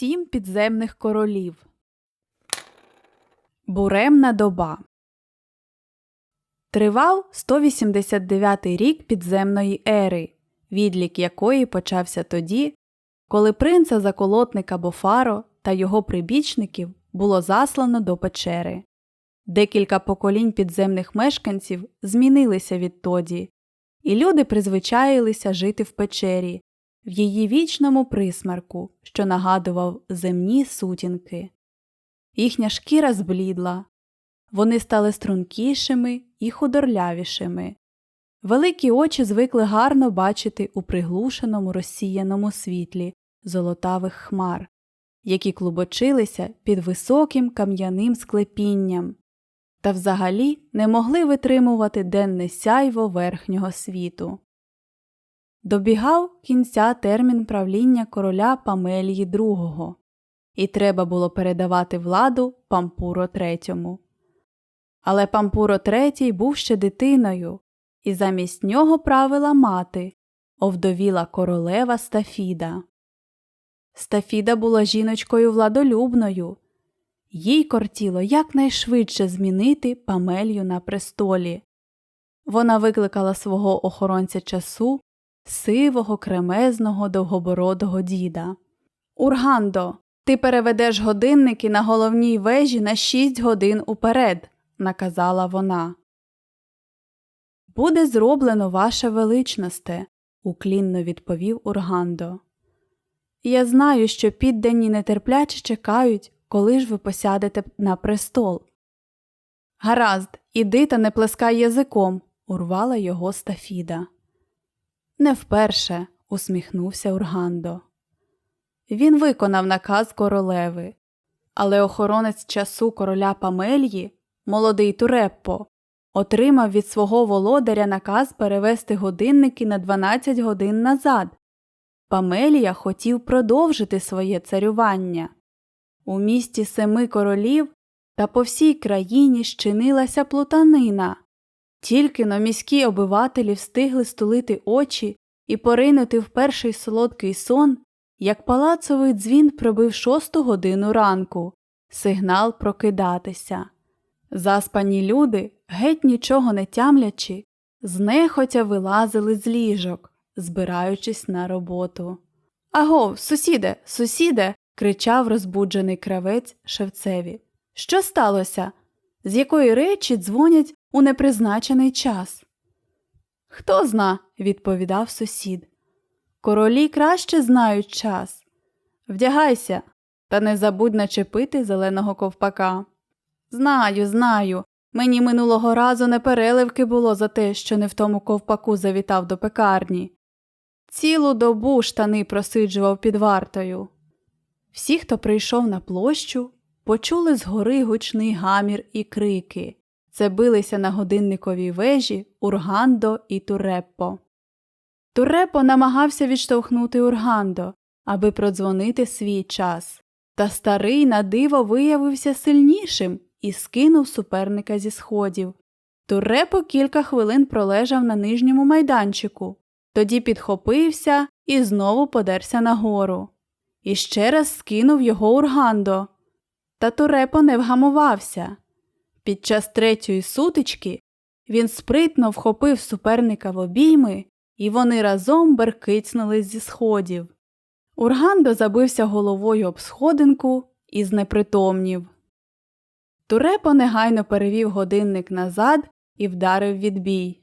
Сім підземних королів. Буремна доба. Тривав 189 рік підземної ери, відлік якої почався тоді, коли принца заколотника Бофаро та його прибічників було заслано до печери. Декілька поколінь підземних мешканців змінилися відтоді, і люди призвичаїлися жити в печері, в її вічному присмарку, що нагадував земні сутінки. Їхня шкіра зблідла, вони стали стрункішими і худорлявішими. Великі очі звикли гарно бачити у приглушеному розсіяному світлі золотавих хмар, які клубочилися під високим кам'яним склепінням, та взагалі не могли витримувати денне сяйво верхнього світу. Добігав кінця термін правління короля Памелії II, і треба було передавати владу Пампуро III. Але Пампуро III був ще дитиною, і замість нього правила мати, овдовіла королева Стафіда. Стафіда була жіночкою владолюбною, їй кортіло якнайшвидше змінити Памелью на престолі. Вона викликала свого охоронця часу сивого, кремезного, довгобородого діда. Ургандо, ти переведеш годинники на головній вежі на шість годин уперед, наказала вона. Буде зроблено, ваше величносте, уклінно відповів Ургандо. Я знаю, що піддані нетерпляче чекають, коли ж ви посядете на престол. Гаразд, іди та не плескай язиком, урвала його Стафіда. Не вперше, усміхнувся Ургандо. Він виконав наказ королеви, але охоронець часу короля Памельї, молодий Туреппо, отримав від свого володаря наказ перевести годинники на 12 годин назад. Памелія хотів продовжити своє царювання. У місті семи королів та по всій країні щинилася плутанина. Тільки но міські обивателі встигли стулити очі і поринути в перший солодкий сон, як палацовий дзвін пробив шосту годину ранку, сигнал прокидатися. Заспані люди, геть нічого не тямлячи, знехотя вилазили з ліжок, збираючись на роботу. Агов, сусіде, сусіде. кричав розбуджений кравець шевцеві. Що сталося? З якої речі дзвонять у непризначений час? Хто зна, відповідав сусід. Королі краще знають час. Вдягайся, та не забудь начепити зеленого ковпака. Знаю, знаю. Мені минулого разу не переливки було за те, що не в тому ковпаку завітав до пекарні. Цілу добу штани просиджував під вартою. Всі, хто прийшов на площу, почули згори гучний гамір і крики. Це билися на годинниковій вежі Ургандо і Туреппо. Туреппо намагався відштовхнути Ургандо, аби продзвонити свій час. Та старий на диво виявився сильнішим і скинув суперника зі сходів. Турепо кілька хвилин пролежав на нижньому майданчику, тоді підхопився і знову подерся нагору. І ще раз скинув його Ургандо. Та Турепо не вгамувався. Під час третьої сутички він спритно вхопив суперника в обійми, і вони разом беркицнули зі сходів. Ургандо забився головою об сходинку і знепритомнів. Турепо негайно перевів годинник назад і вдарив відбій.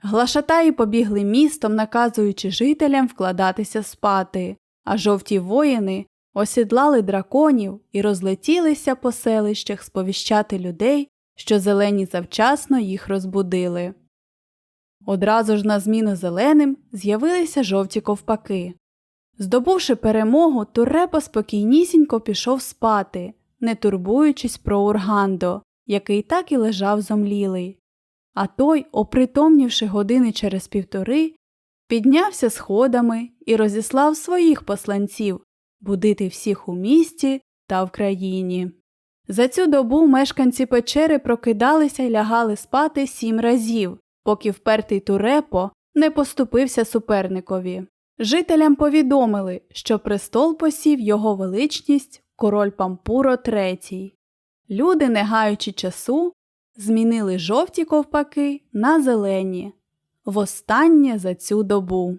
Глашатаї побігли містом, наказуючи жителям вкладатися спати, а жовті воїни осідлали драконів і розлетілися по селищах сповіщати людей, що зелені завчасно їх розбудили. Одразу ж на зміну зеленим з'явилися жовті ковпаки. Здобувши перемогу, Турепо спокійнісінько пішов спати, не турбуючись про Ургандо, який так і лежав зомлілий. А той, опритомнівши години через півтори, піднявся сходами і розіслав своїх посланців будити всіх у місті та в країні. За цю добу мешканці печери прокидалися й лягали спати сім разів, поки впертий турепо не поступився суперникові. Жителям повідомили, що престол посів його величність король Пампуро III. Люди, не гаючи часу, змінили жовті ковпаки на зелені. Востаннє за цю добу.